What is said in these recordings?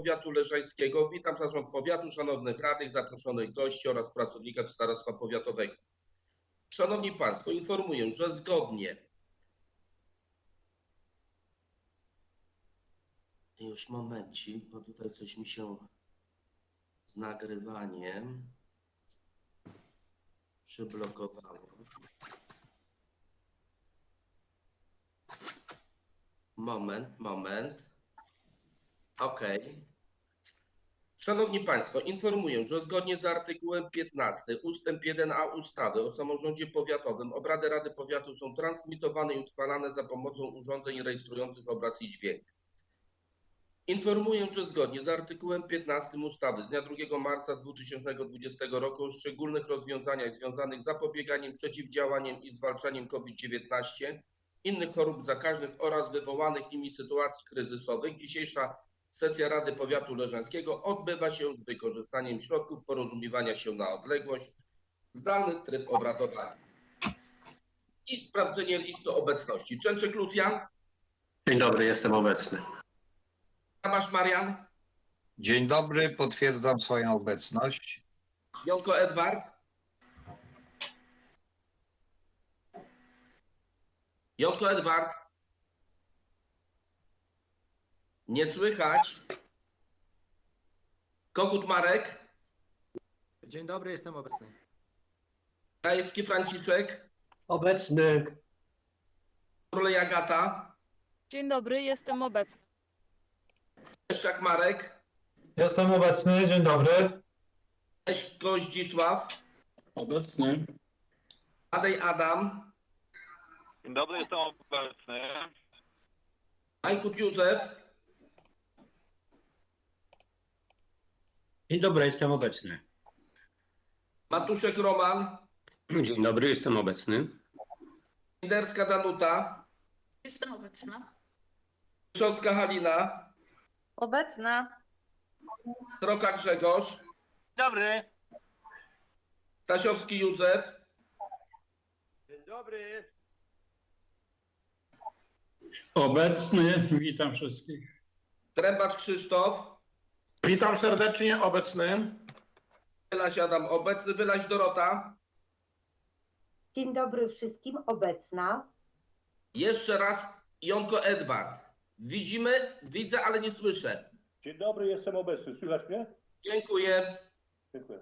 Powiatu Leżańskiego. Witam Zarząd Powiatu, szanownych radnych, zaproszonych gości oraz pracowników Starostwa Powiatowego. Szanowni Państwo, informuję, że zgodnie Już momencik, bo tutaj coś mi się z nagrywaniem przyblokowało. Moment, moment. Okej. Szanowni Państwo, informuję, że zgodnie z artykułem 15 ustęp 1a ustawy o samorządzie powiatowym obrady Rady Powiatu są transmitowane i utrwalane za pomocą urządzeń rejestrujących obraz i dźwięk. Informuję, że zgodnie z artykułem 15 ustawy z dnia 2 marca 2020 roku o szczególnych rozwiązaniach związanych z zapobieganiem, przeciwdziałaniem i zwalczaniem COVID-19, innych chorób zakaźnych oraz wywołanych nimi sytuacji kryzysowych, dzisiejsza sesja Rady Powiatu Leżańskiego odbywa się z wykorzystaniem środków porozumiewania się na odległość, zdalny tryb obradowania. I sprawdzenie listy obecności. Częczek Lucjan, Dzień dobry, jestem obecny. Tomasz Marian, Dzień dobry, potwierdzam swoją obecność. Jonko Edward. Jonko Edward. Nie słychać. Kokut Marek. Dzień dobry, jestem obecny. Krajewski Franciszek. Obecny. Królej Agata. Dzień dobry, jestem obecny. Leszczak Marek. Jestem obecny, dzień dobry. Leśko Zdzisław. Obecny. Adej Adam. Dzień dobry, jestem obecny. Majkut Józef. Dzień dobry, jestem obecny. Matuszek Roman. Dzień dobry, jestem obecny. Kinderska Danuta. Jestem obecna. Krzowska Halina. Obecna. Sroka Grzegorz. Dobry. Stasiowski Józef. Dzień dobry. Obecny, witam wszystkich. Trębacz Krzysztof. Witam serdecznie, obecny. Wylaś Adam obecny, Wylaś Dorota. Dzień dobry wszystkim, obecna. Jeszcze raz Jonko Edward. Widzimy, widzę, ale nie słyszę. Dzień dobry, jestem obecny. Słychać mnie? Dziękuję. Dziękuję.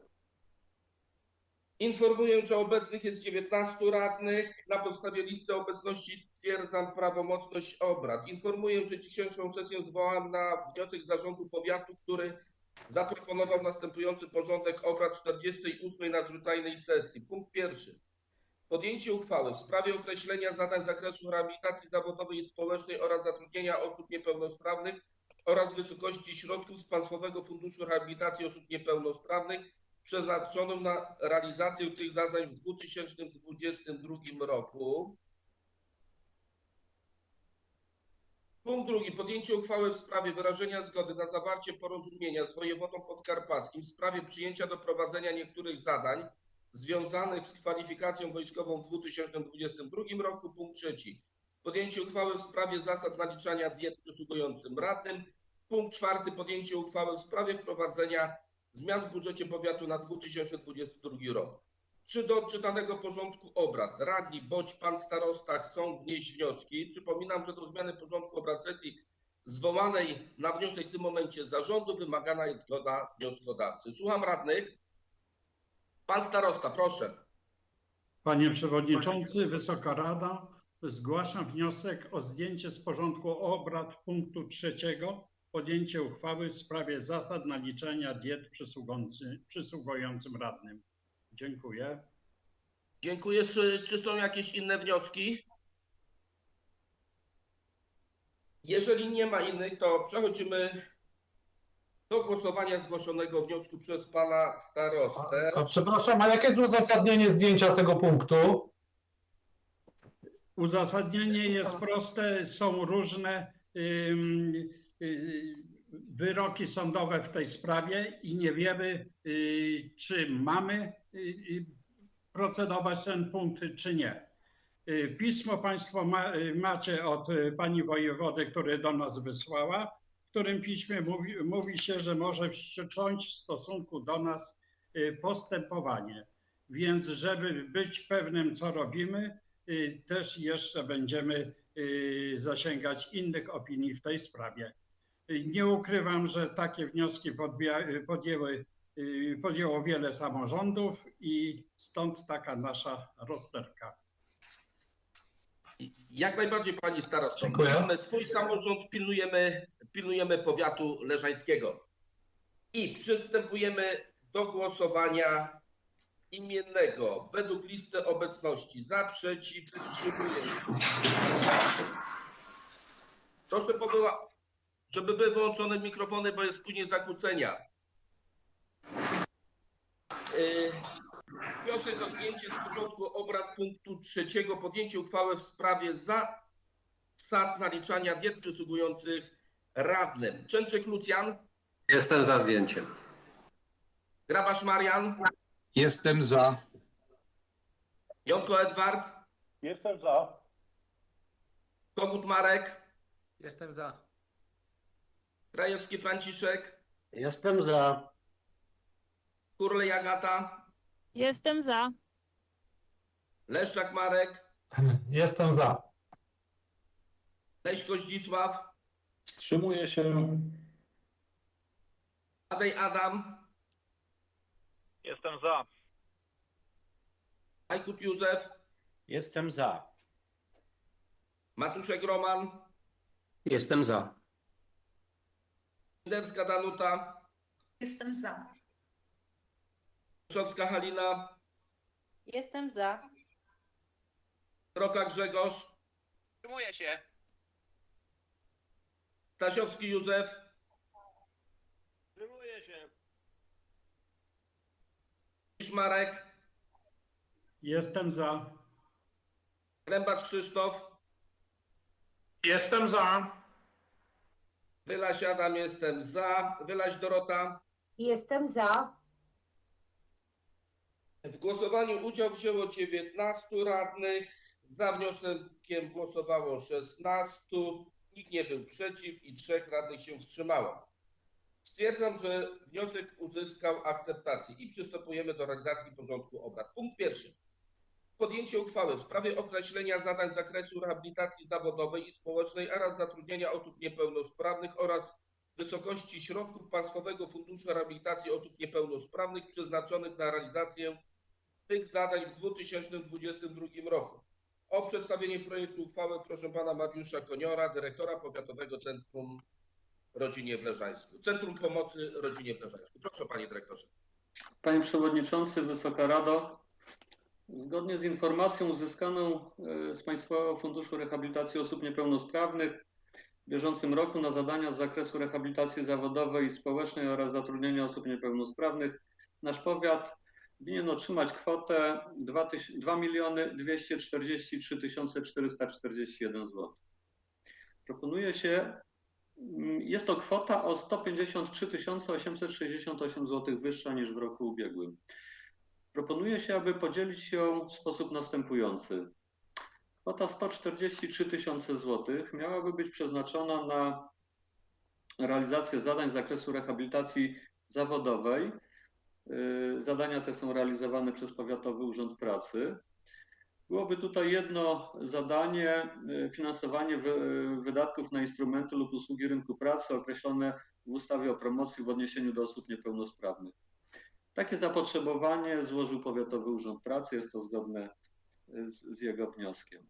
Informuję, że obecnych jest 19 radnych. Na podstawie listy obecności stwierdzam prawomocność obrad. Informuję, że dzisiejszą sesję zwołam na wniosek zarządu powiatu, który zaproponował następujący porządek obrad 48 nadzwyczajnej sesji. Punkt pierwszy. Podjęcie uchwały w sprawie określenia zadań z zakresu rehabilitacji zawodowej i społecznej oraz zatrudnienia osób niepełnosprawnych oraz wysokości środków z Państwowego Funduszu Rehabilitacji Osób Niepełnosprawnych przeznaczonym na realizację tych zadań w 2022 roku. Punkt drugi. Podjęcie uchwały w sprawie wyrażenia zgody na zawarcie porozumienia z wojewodą podkarpackim w sprawie przyjęcia do prowadzenia niektórych zadań związanych z kwalifikacją wojskową w 2022 roku. Punkt trzeci. Podjęcie uchwały w sprawie zasad naliczania diet przysługującym radnym. Punkt czwarty. Podjęcie uchwały w sprawie wprowadzenia zmian w budżecie powiatu na 2022 rok. Czy do odczytanego porządku obrad radni bądź pan starosta chcą wnieść wnioski? Przypominam, że do zmiany porządku obrad sesji zwołanej na wniosek w tym momencie zarządu wymagana jest zgoda wnioskodawcy. Słucham radnych. Pan starosta, proszę. Panie Przewodniczący, Wysoka Rada, zgłaszam wniosek o zdjęcie z porządku obrad punktu trzeciego podjęcie uchwały w sprawie zasad naliczania diet przysługujący- przysługującym radnym. Dziękuję. Dziękuję. Czy, czy są jakieś inne wnioski? Jeżeli nie ma innych, to przechodzimy do głosowania zgłoszonego wniosku przez pana starostę. A przepraszam, a jakie jest uzasadnienie zdjęcia tego punktu? Uzasadnienie jest proste, są różne ym, wyroki sądowe w tej sprawie i nie wiemy, y, czy mamy y, y, procedować ten punkt, czy nie. Y, Pismo Państwo ma, y, macie od y, pani wojewody, które do nas wysłała. w którym piśmie mówi, mówi się, że może wszcząć w stosunku do nas y, postępowanie. Więc żeby być pewnym, co robimy, y, też jeszcze będziemy y, zasięgać innych opinii w tej sprawie. Nie ukrywam, że takie wnioski podjęły, y, podjęło wiele samorządów i stąd taka nasza rozterka. Jak najbardziej pani starosto. Dziękuję. Mamy swój samorząd, pilnujemy, pilnujemy powiatu leżańskiego. I przystępujemy do głosowania imiennego według listy obecności. Za, przeciw, wstrzymuję. Proszę pobyła, żeby były wyłączone mikrofony, bo jest później zakłócenia. Yy, Wniosek o zdjęcie z porządku obrad punktu trzeciego podjęcie uchwały w sprawie zasad naliczania diet przysługujących radnym. Częczyk Lucjan, Jestem za zdjęciem. Grabasz Marian, Jestem za. Jonko Edward, Jestem za. Kogut Marek, Jestem za. Krajewski Franciszek, Jestem za. Kurlej Agata, Jestem za. Leszczak Marek, Jestem za. Leśko Zdzisław, Wstrzymuję się. Adej Adam, Jestem za. Ajkut Józef, Jestem za. Matuszek Roman, Jestem za. Inderska Danuta, Jestem za. Szowska Halina, Jestem za. Roka Grzegorz, Wstrzymuję się. Stasiowski Józef, Wstrzymuję się. Marek, Jestem za. Rębacz Krzysztof, Jestem za. Wylaś Adam, jestem za. Wylaś Dorota. Jestem za. W głosowaniu udział wzięło 19 radnych. Za wnioskiem głosowało 16. Nikt nie był przeciw i trzech radnych się wstrzymało. Stwierdzam, że wniosek uzyskał akceptację i przystępujemy do realizacji porządku obrad. Punkt pierwszy. Podjęcie uchwały w sprawie określenia zadań z zakresu rehabilitacji zawodowej i społecznej oraz zatrudnienia osób niepełnosprawnych oraz wysokości środków Państwowego Funduszu Rehabilitacji Osób Niepełnosprawnych przeznaczonych na realizację tych zadań w 2022 roku. O przedstawienie projektu uchwały proszę pana Mariusza Koniora, dyrektora Powiatowego Centrum Rodzinie w Leżańsku. Centrum Pomocy Rodzinie w Leżańsku. Proszę panie dyrektorze. Panie Przewodniczący, Wysoka Rado, zgodnie z informacją uzyskaną e, z Państwowego Funduszu Rehabilitacji Osób Niepełnosprawnych w bieżącym roku na zadania z zakresu rehabilitacji zawodowej i społecznej oraz zatrudnienia osób niepełnosprawnych nasz powiat winien otrzymać kwotę 2 miliony 243 441 zł. Proponuje się, mm, jest to kwota o 153 868 zł wyższa niż w roku ubiegłym. Proponuje się, aby podzielić ją w sposób następujący. Kwota 143 tysiące złotych miałaby być przeznaczona na realizację zadań z zakresu rehabilitacji zawodowej. Yy, Zadania te są realizowane przez Powiatowy Urząd Pracy. Byłoby tutaj jedno zadanie, yy, finansowanie wy- wydatków na instrumenty lub usługi rynku pracy określone w ustawie o promocji w odniesieniu do osób niepełnosprawnych. Takie zapotrzebowanie złożył Powiatowy Urząd Pracy, jest to zgodne z, z jego wnioskiem.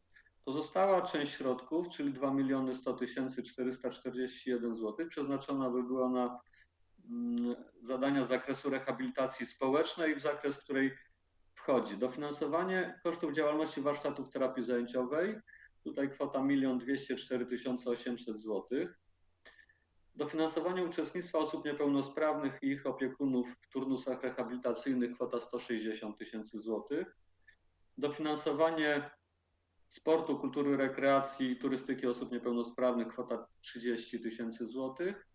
Pozostała część środków, czyli 2 miliony 100 441 zł, przeznaczona by była na mm, zadania z zakresu rehabilitacji społecznej, w zakres której wchodzi dofinansowanie kosztów działalności warsztatów terapii zajęciowej, tutaj kwota 1 204 800 zł, Dofinansowanie uczestnictwa osób niepełnosprawnych i ich opiekunów w turnusach rehabilitacyjnych kwota 160 tysięcy złotych. Dofinansowanie sportu, kultury, rekreacji i turystyki osób niepełnosprawnych kwota 30 tysięcy złotych.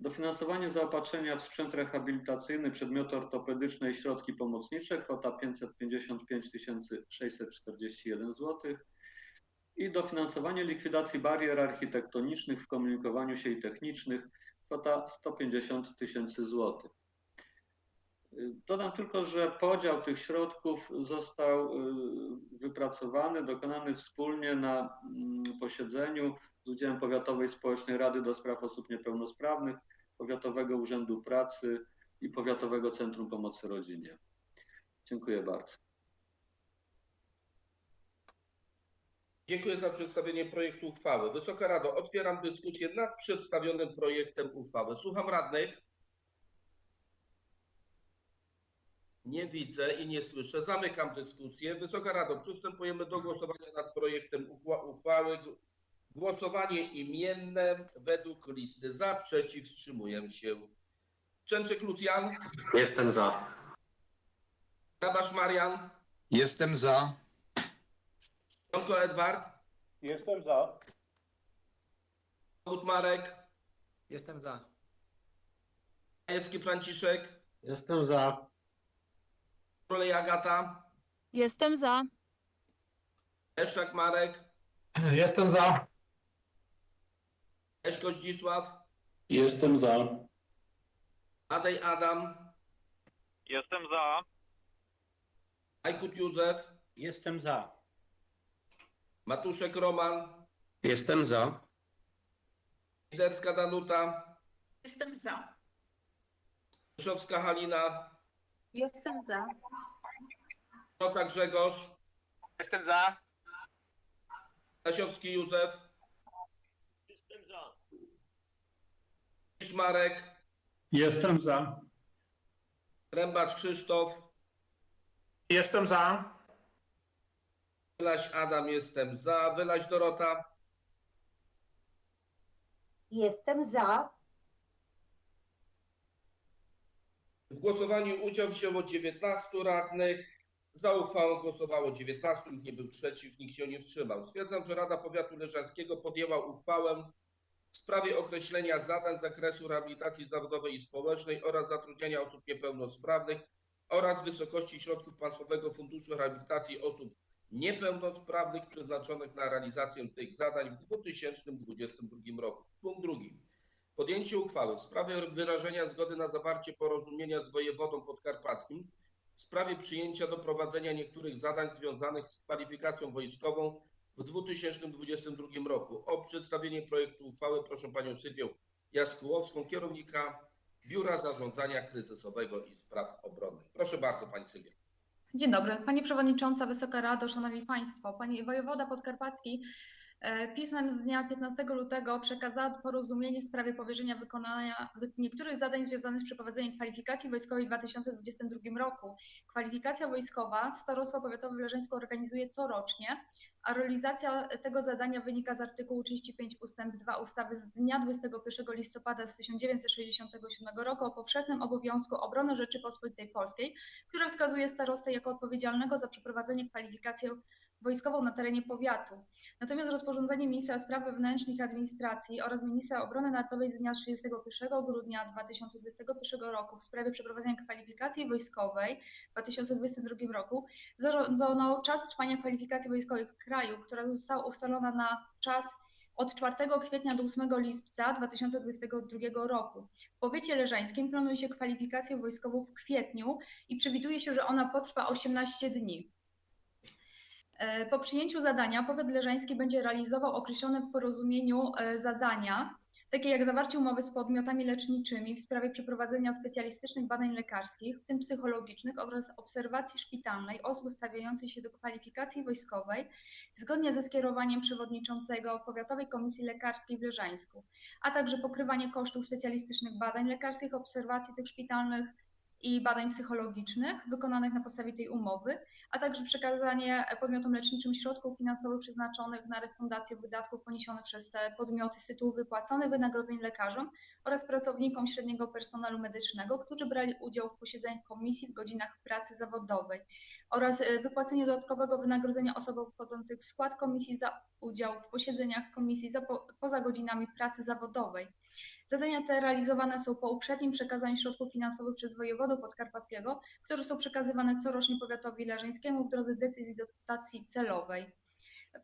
Dofinansowanie zaopatrzenia w sprzęt rehabilitacyjny, przedmioty ortopedyczne i środki pomocnicze kwota 555 641 złotych. I dofinansowanie likwidacji barier architektonicznych w komunikowaniu się i technicznych, kwota 150 tysięcy złotych. Dodam tylko, że podział tych środków został y, wypracowany, dokonany wspólnie na mm, posiedzeniu z udziałem Powiatowej Społecznej Rady do Spraw Osób Niepełnosprawnych, Powiatowego Urzędu Pracy i Powiatowego Centrum Pomocy Rodzinie. Dziękuję bardzo. Dziękuję za przedstawienie projektu uchwały. Wysoka Rado, otwieram dyskusję nad przedstawionym projektem uchwały. Słucham radnych. Nie widzę i nie słyszę. Zamykam dyskusję. Wysoka Rado, przystępujemy do głosowania nad projektem uchwa- uchwały. Głosowanie imienne według listy za, przeciw, wstrzymuję się. Częczyk Lucjan, Jestem za. Grabasz Marian, Jestem za. Jonko Edward, Jestem za. Kogut Marek, Jestem za. Majewski Franciszek, Jestem za. Królej Agata, Jestem za. Leszczak Marek, Jestem za. Eśko Zdzisław, Jestem za. Adej Adam, Jestem za. Ajkut Józef, Jestem za. Matuszek Roman, Jestem za. Liderska Danuta, Jestem za. Ryszowska Halina, Jestem za. Szota Grzegorz, Jestem za. Stasiowski Józef, Jestem za. Kiszmarek, Jestem za. Trębacz Krzysztof, Jestem za. Wylaś Adam, jestem za, Wylaś Dorota, Jestem za. W głosowaniu udział wzięło 19 radnych. Za uchwałą głosowało 19, nikt nie był przeciw, nikt się nie wstrzymał. Stwierdzam, że Rada Powiatu Leżańskiego podjęła uchwałę w sprawie określenia zadań z zakresu rehabilitacji zawodowej i społecznej oraz zatrudniania osób niepełnosprawnych oraz wysokości środków Państwowego Funduszu Rehabilitacji Osób Niepełnosprawnych przeznaczonych na realizację tych zadań w 2022 roku. Punkt drugi. Podjęcie uchwały w sprawie wyrażenia zgody na zawarcie porozumienia z wojewodą podkarpackim w sprawie przyjęcia do prowadzenia niektórych zadań związanych z kwalifikacją wojskową w 2022 roku. O przedstawienie projektu uchwały proszę panią Sylwię Jaskółowską, kierownika Biura Zarządzania Kryzysowego i Spraw Obronnych. Proszę bardzo pani Sylwia. Dzień dobry. Pani Przewodnicząca, Wysoka Rado, Szanowni Państwo. Pani Wojewoda Podkarpacki pismem z dnia 15 lutego przekazała porozumienie w sprawie powierzenia wykonania wy- niektórych zadań związanych z przeprowadzeniem kwalifikacji wojskowej w 2022 roku. Kwalifikacja wojskowa Starostwo Powiatowe w Leżeńsku organizuje corocznie, a realizacja tego zadania wynika z artykułu 35 ust. 2 ustawy z dnia 21 listopada z 1967 roku o powszechnym obowiązku obrony Rzeczypospolitej Polskiej które wskazuje starostę jako odpowiedzialnego za przeprowadzenie kwalifikacji wojskową na terenie powiatu. Natomiast rozporządzenie ministra spraw wewnętrznych i administracji oraz ministra obrony narodowej z dnia 31 grudnia 2021 roku w sprawie przeprowadzenia kwalifikacji wojskowej w 2022 roku zarządzono czas trwania kwalifikacji wojskowej w kraju, która została ustalona na czas od 4 kwietnia do 8 lipca 2022 roku. W powiecie leżańskim planuje się kwalifikację wojskową w kwietniu i przewiduje się, że ona potrwa 18 dni. E, Po przyjęciu zadania powiat leżański będzie realizował określone w porozumieniu e, zadania, takie jak zawarcie umowy z podmiotami leczniczymi w sprawie przeprowadzenia specjalistycznych badań lekarskich, w tym psychologicznych oraz obserwacji szpitalnej osób stawiających się do kwalifikacji wojskowej zgodnie ze skierowaniem przewodniczącego Powiatowej Komisji Lekarskiej w Leżańsku, a także pokrywanie kosztów specjalistycznych badań lekarskich, obserwacji tych szpitalnych i badań psychologicznych wykonanych na podstawie tej umowy, a także przekazanie podmiotom leczniczym środków finansowych przeznaczonych na refundację wydatków poniesionych przez te podmioty z tytułu wypłaconych wynagrodzeń lekarzom oraz pracownikom średniego personelu medycznego, którzy brali udział w posiedzeniach komisji w godzinach pracy zawodowej oraz e, wypłacenie dodatkowego wynagrodzenia osobom wchodzących w skład komisji za udział w posiedzeniach komisji za po, poza godzinami pracy zawodowej. Zadania te realizowane są po uprzednim przekazaniu środków finansowych przez wojewodę podkarpackiego, które są przekazywane corocznie powiatowi leżeńskiemu w drodze decyzji dotacji celowej.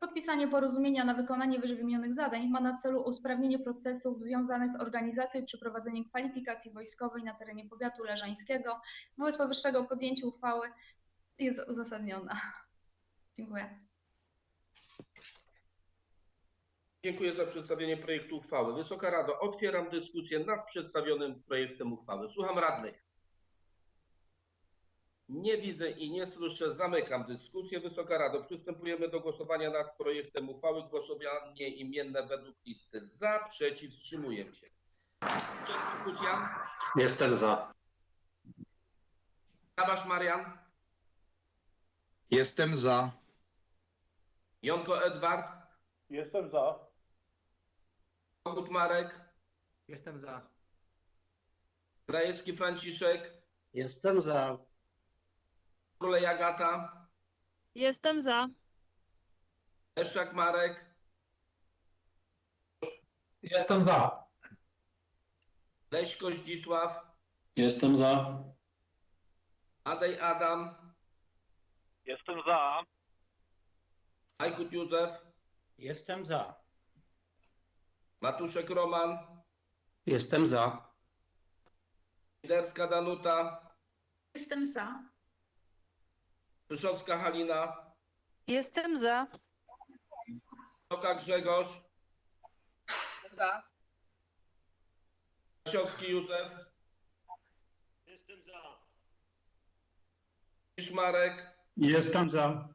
Podpisanie porozumienia na wykonanie wyżej wymienionych zadań ma na celu usprawnienie procesów związanych z organizacją i przeprowadzeniem kwalifikacji wojskowej na terenie powiatu leżańskiego. Wobec powyższego podjęcie uchwały jest uzasadniona. Dziękuję. Dziękuję za przedstawienie projektu uchwały. Wysoka Rado, otwieram dyskusję nad przedstawionym projektem uchwały. Słucham radnych. Nie widzę i nie słyszę. Zamykam dyskusję. Wysoka Rado, przystępujemy do głosowania nad projektem uchwały. Głosowanie imienne według listy. Za, przeciw, wstrzymuję się. Przeciw, Kucjan. Jestem za. Kawasz Marian. Jestem za. Jonko Edward. Jestem za. Kogut Marek. Jestem za. Krajewski Franciszek. Jestem za. Królej Agata. Jestem za. Eszak Marek. Jestem za. Leśko Zdzisław. Jestem za. Adej Adam. Jestem za. Ajkut Józef. Jestem za. Matuszek Roman. Jestem za. Liderska Danuta. Jestem za. Pyszowska Halina. Jestem za. Toka Grzegorz. Za. Kasiowski Józef. Jestem za. Iszmarek. Jestem za.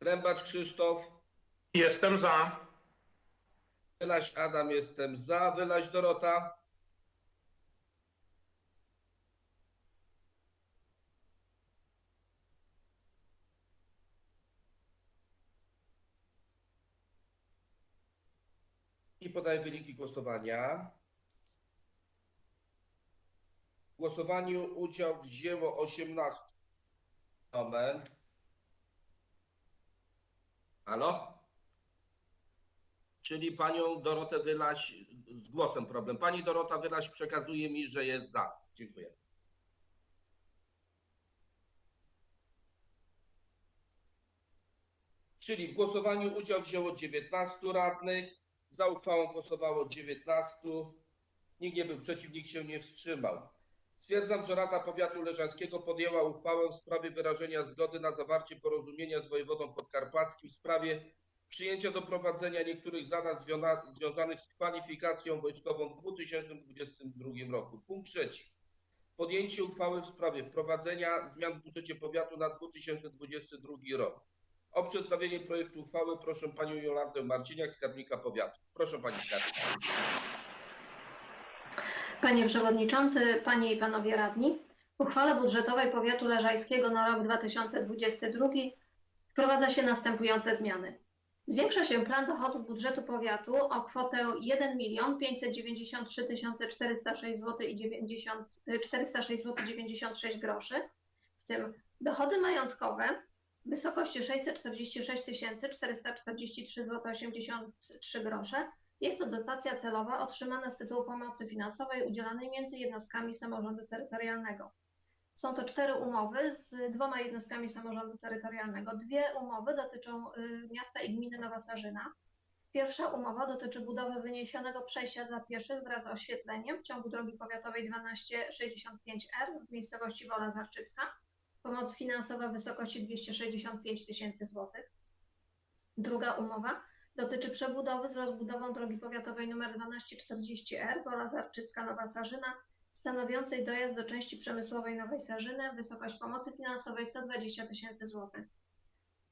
Rębacz Krzysztof. Jestem za. Wylaś Adam, jestem za. Wylaś Dorota. I podaję wyniki głosowania. W głosowaniu udział wzięło 18. Moment. Halo? Czyli panią Dorotę Wylaś z głosem problem. Pani Dorota Wylaś przekazuje mi, że jest za. Dziękuję. Czyli w głosowaniu udział wzięło 19 radnych, za uchwałą głosowało 19, nikt nie był przeciw, nikt się nie wstrzymał. Stwierdzam, że Rada Powiatu Leżańskiego podjęła uchwałę w sprawie wyrażenia zgody na zawarcie porozumienia z wojewodą podkarpackim w sprawie przyjęcia do prowadzenia niektórych zadań związanych z kwalifikacją wojskową w 2022 roku. Punkt trzeci. Podjęcie uchwały w sprawie wprowadzenia zmian w budżecie powiatu na 2022 rok. O przedstawienie projektu uchwały proszę panią Jolantę Marciniak, skarbnika powiatu. Proszę pani skarbnik. Panie Przewodniczący, Panie i Panowie Radni, w uchwale budżetowej Powiatu Leżajskiego na rok 2022 wprowadza się następujące zmiany. Zwiększa się plan dochodów budżetu powiatu o kwotę 1 593 406 zł i 90, 406 zł 96 groszy, w tym dochody majątkowe w wysokości 646 443 zł 83 grosze, jest to dotacja celowa otrzymana z tytułu pomocy finansowej udzielanej między jednostkami samorządu terytorialnego. Są to cztery umowy z dwoma jednostkami samorządu terytorialnego. Dwie umowy dotyczą y, miasta i gminy Nowa Sarzyna. Pierwsza umowa dotyczy budowy wyniesionego przejścia dla pieszych wraz z oświetleniem w ciągu drogi powiatowej 1265R w miejscowości Wola Zarczycka. Pomoc finansowa w wysokości 265 tysięcy złotych. Druga umowa dotyczy przebudowy z rozbudową drogi powiatowej nr 1240R Wola Zarczycka Nowa Sarzyna, stanowiącej dojazd do części przemysłowej Nowej Sarzyny, wysokość pomocy finansowej 120 tysięcy złotych.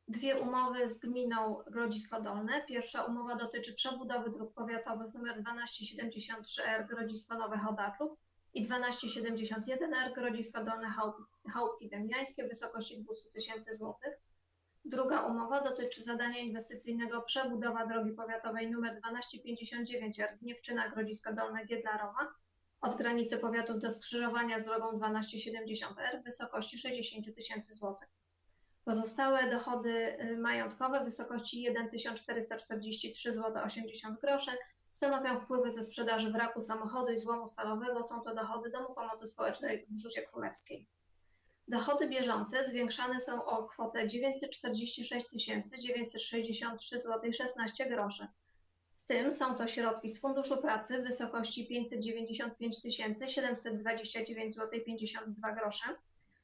Dwie umowy z gminą Grodzisko Dolne. Pierwsza umowa dotyczy przebudowy dróg powiatowych nr 1273R Grodzisko Nowe Chodaczów i 1271R Grodzisko Dolne Chałupki- Dębiańskie w wysokości 200 tysięcy złotych. Druga umowa dotyczy zadania inwestycyjnego przebudowa drogi powiatowej nr 1259R Gniewczyna Grodzisko Dolne Giedlarowa od granicy powiatów do skrzyżowania z drogą 1270R w wysokości 60 tysięcy złotych. Pozostałe dochody y, majątkowe w wysokości 1 443 zł 80 groszy stanowią wpływy ze sprzedaży wraku samochodu i złomu stalowego. Są to dochody Domu Pomocy Społecznej w Rzucie Królewskiej. Dochody bieżące zwiększane są o kwotę 946 963 zł 16 groszy. W tym są to środki z Funduszu Pracy w wysokości 595 729 zł 52 grosze.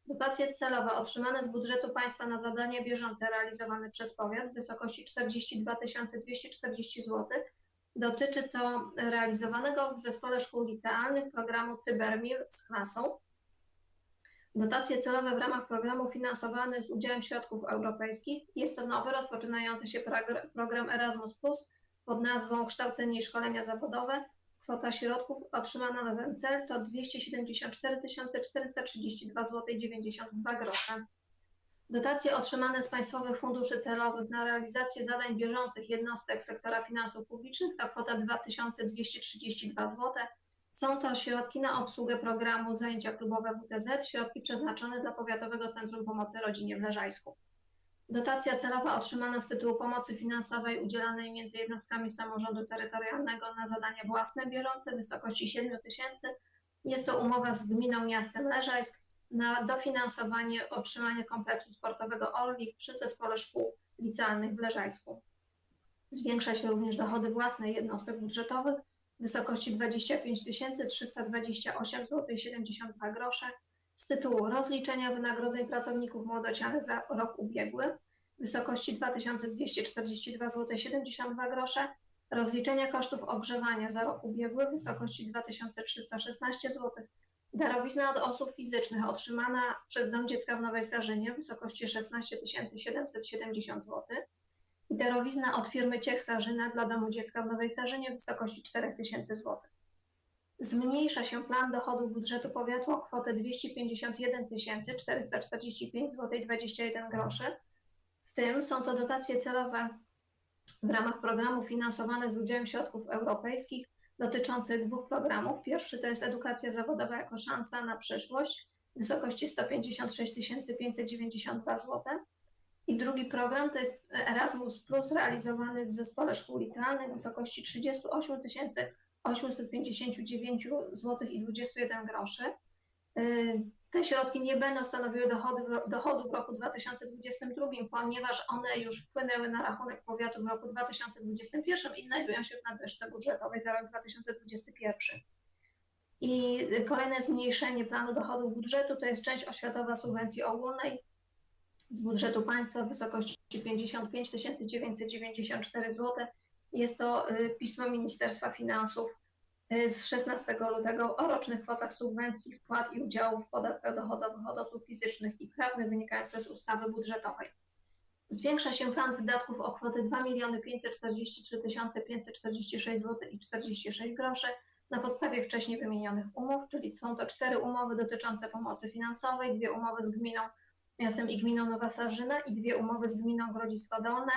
Dotacje celowe otrzymane z budżetu państwa na zadania bieżące realizowane przez powiat w wysokości 42 240 zł. Dotyczy to realizowanego w Zespole Szkół Licealnych programu Cybermil z klasą. Dotacje celowe w ramach programu finansowane z udziałem środków europejskich. Jest to nowy, rozpoczynający się progr- program Erasmus pod nazwą Kształcenie i Szkolenia Zawodowe. Kwota środków otrzymana na ten cel to 274 432 zł 92 grosze. Dotacje otrzymane z państwowych funduszy celowych na realizację zadań bieżących jednostek sektora finansów publicznych to kwota 2232 zł. Są to środki na obsługę programu Zajęcia Klubowe WTZ, środki przeznaczone dla Powiatowego Centrum Pomocy Rodzinie w Leżajsku. Dotacja celowa otrzymana z tytułu pomocy finansowej udzielanej między jednostkami samorządu terytorialnego na zadania własne bieżące w wysokości 7 tysięcy. Jest to umowa z gminą miastem Leżajsk na dofinansowanie otrzymania kompleksu sportowego Orlik przy Zespole Szkół Licealnych w Leżajsku. Zwiększa się również dochody własne jednostek budżetowych w wysokości 25 328 zł 72 grosze z tytułu rozliczenia wynagrodzeń pracowników młodocianych za rok ubiegły w wysokości 2242 zł 72 grosze, rozliczenia kosztów ogrzewania za rok ubiegły w wysokości 2316 zł, darowizna od osób fizycznych otrzymana przez Dom Dziecka w Nowej Sarzynie w wysokości 16 770 zł i darowizna od firmy Ciech Sarzyna dla Domu Dziecka w Nowej Sarzynie w wysokości 4000 zł. Zmniejsza się plan dochodów budżetu powiatu o kwotę 251 445 zł 21 groszy. W tym są to dotacje celowe w ramach programów finansowane z udziałem środków europejskich dotyczących dwóch programów. Pierwszy to jest edukacja zawodowa jako szansa na przyszłość w wysokości 156 592 zł. I drugi program to jest Erasmus Plus realizowany w Zespole Szkół Licealnych w wysokości 38 859 zł i 21 groszy. Y, Te środki nie będą stanowiły dochody, dochodu w roku 2022, ponieważ one już wpłynęły na rachunek powiatu w roku 2021 i znajdują się w nadwyżce budżetowej za rok 2021. I kolejne zmniejszenie planu dochodów budżetu to jest część oświatowa subwencji ogólnej z budżetu państwa w wysokości 55 994 zł. Jest to y, pismo Ministerstwa Finansów y, z 16 lutego o rocznych kwotach subwencji, wpłat i udziałów w podatkach dochodowych od osób fizycznych i prawnych wynikających z ustawy budżetowej. Zwiększa się plan wydatków o kwotę 2 543 546 zł i 46 groszy na podstawie wcześniej wymienionych umów, czyli są to cztery umowy dotyczące pomocy finansowej, dwie umowy z gminą miastem i gminą Nowa Sarzyna i dwie umowy z gminą Grodzisko Dolne,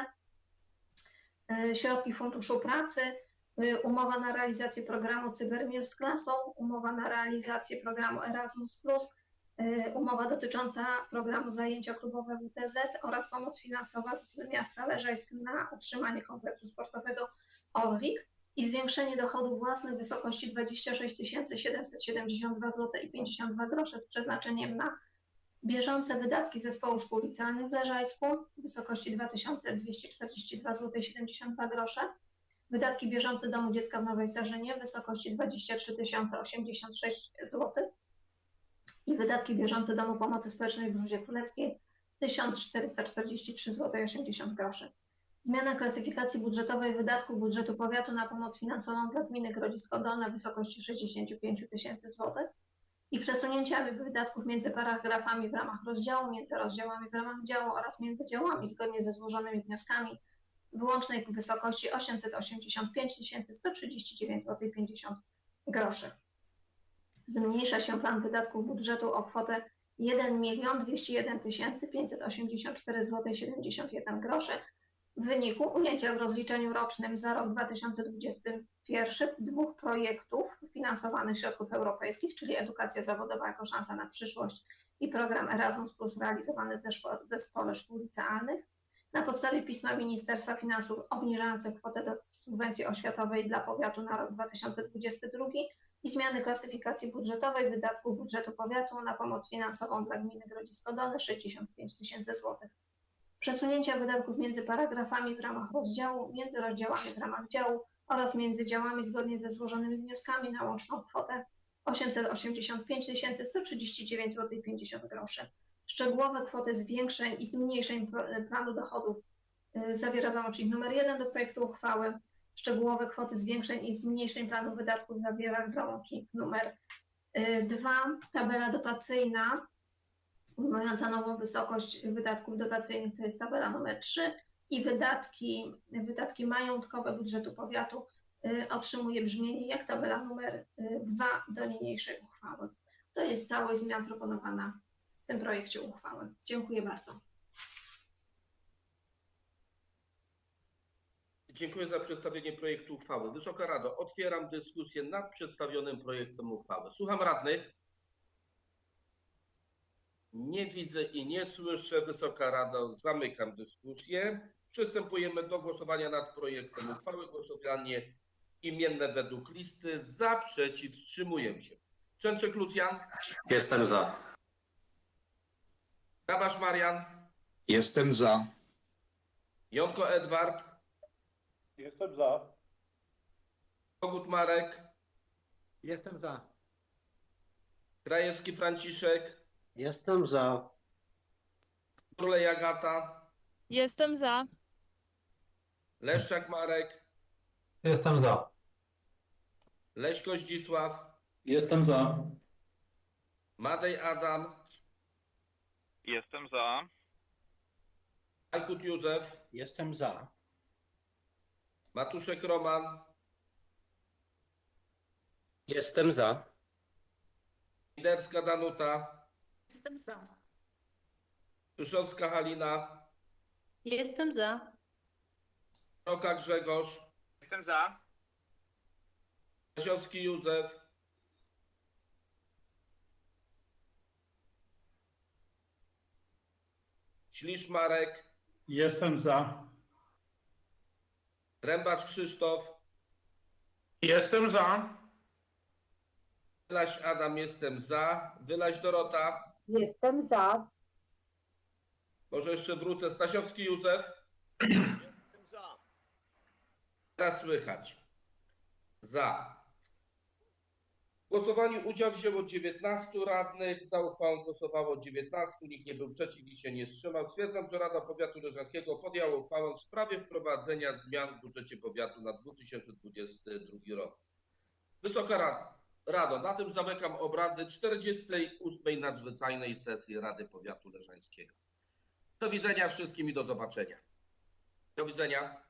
środki Funduszu Pracy, y, umowa na realizację programu Cybermil z klasą, umowa na realizację programu Erasmus+, y, umowa dotycząca programu zajęcia klubowe WTZ oraz pomoc finansowa z miasta Leżajsk na utrzymanie kompleksu sportowego Orlik i zwiększenie dochodów własnych w wysokości 26 772 zł i 52 grosze z przeznaczeniem na bieżące wydatki Zespołu Szkół Licealnych w Leżajsku w wysokości 2242 zł 72 grosze, wydatki bieżące Domu Dziecka w Nowej Sarzynie w wysokości 23 086 zł i wydatki bieżące Domu Pomocy Społecznej w Brzuzie Królewskiej 1443 zł 80 groszy. Zmiana klasyfikacji budżetowej wydatków budżetu powiatu na pomoc finansową dla gminy Grodzisko Dolne w wysokości 65 tysięcy złotych i przesunięcia wydatków między paragrafami w ramach rozdziału, między rozdziałami w ramach działu oraz między działami zgodnie ze złożonymi wnioskami w wysokości 885 139 zł 50 groszy. Zmniejsza się plan wydatków budżetu o kwotę 1 201 584 zł 71 groszy w wyniku ujęcia w rozliczeniu rocznym za rok 2021 dwóch projektów finansowanych środków europejskich, czyli edukacja zawodowa jako szansa na przyszłość i program Erasmus realizowany w zespole szkół licealnych. Na podstawie pisma Ministerstwa Finansów obniżające kwotę do subwencji oświatowej dla powiatu na rok 2022 i zmiany klasyfikacji budżetowej wydatków budżetu powiatu na pomoc finansową dla gminy Grodzisko-Dolne 65 tysięcy złotych. Przesunięcia wydatków między paragrafami w ramach rozdziału, między rozdziałami w ramach działu oraz między działami zgodnie ze złożonymi wnioskami na łączną kwotę 885 139 zł 50 groszy. Szczegółowe kwoty zwiększeń i zmniejszeń planu dochodów y, zawiera załącznik numer 1 do projektu uchwały. Szczegółowe kwoty zwiększeń i zmniejszeń planu wydatków zawiera załącznik numer 2. Tabela dotacyjna ujmująca nową wysokość wydatków dotacyjnych to jest tabela numer 3 i wydatki, wydatki majątkowe budżetu powiatu y, otrzymuje brzmienie jak tabela numer 2 do niniejszej uchwały. To jest całość zmian proponowana w tym projekcie uchwały. Dziękuję bardzo. Dziękuję za przedstawienie projektu uchwały. Wysoka Rado, otwieram dyskusję nad przedstawionym projektem uchwały. Słucham radnych. Nie widzę i nie słyszę. Wysoka Rado, zamykam dyskusję. Przystępujemy do głosowania nad projektem uchwały. Głosowanie imienne według listy. Za, przeciw, wstrzymuję się. Częczek Lucjan, Jestem za. Grabasz Marian, Jestem za. Jonko Edward, Jestem za. Kogut Marek, Jestem za. Krajewski Franciszek, Jestem za. Królej Agata, Jestem za. Leszczak Marek, Jestem za. Leśko Zdzisław, Jestem za. Madej Adam, Jestem za. Ajkut Józef, Jestem za. Matuszek Roman, Jestem za. Liderska Danuta, Jestem za. Tuszowska Halina, Jestem za. Roka Grzegorz, Jestem za. Kasiowski Józef, Ślisz Marek, Jestem za. Rębacz Krzysztof, Jestem za. Wylaś Adam, jestem za, Wylaś Dorota, Jestem za. może jeszcze wrócę, Stasiowski Józef. Teraz słychać. Za. W głosowaniu udział wzięło 19 radnych, za uchwałą głosowało 19, nikt nie był przeciw, nikt się nie wstrzymał. Stwierdzam, że Rada Powiatu Leżańskiego podjęła uchwałę w sprawie wprowadzenia zmian w budżecie powiatu na 2022 rok. Wysoka Rado, Rado, na tym zamykam obrady 48. nadzwyczajnej sesji Rady Powiatu Leżańskiego. Do widzenia wszystkim i do zobaczenia. Do widzenia.